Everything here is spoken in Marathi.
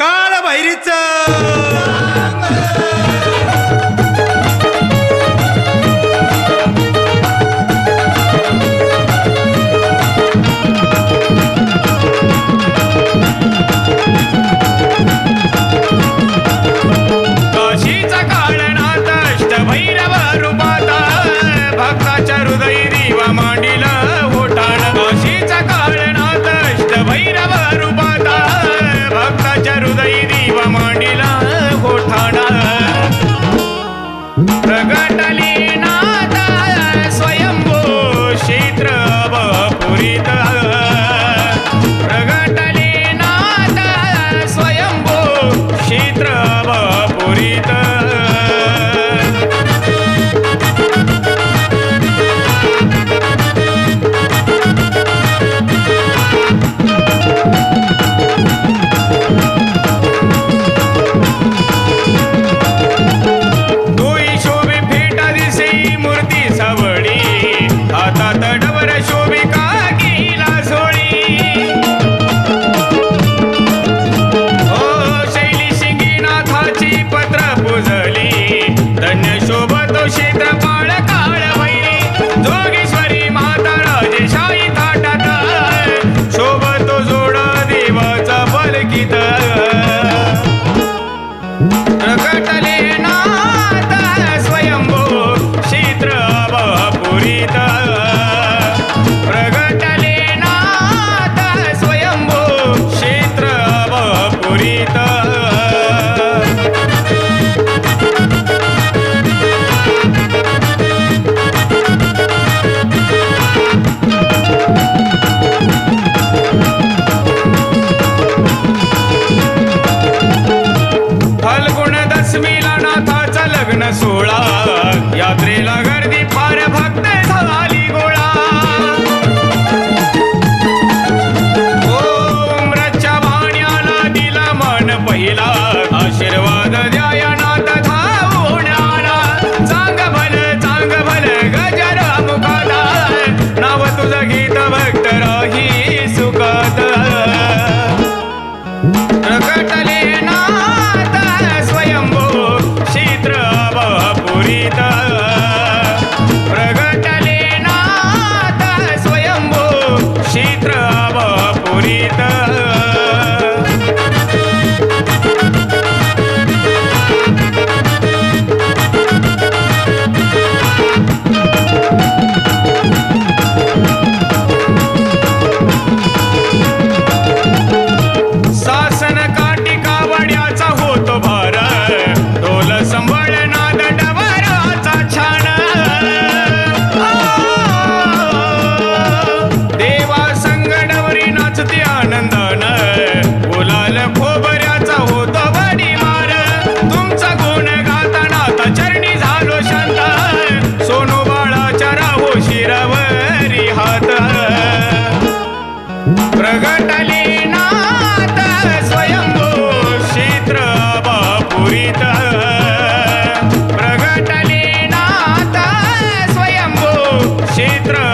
கால பைரிச்சா sola. बऱ्याचा होतो वडी मार. तुमचा गुण गाताना आता चरणी झालो शांत. सोनू बाळाच्या राहो शिरावरी हात. प्रगटली नात स्वयंभू क्षेत्र बापुरीत. प्रगटली नात स्वयंभू क्षेत्र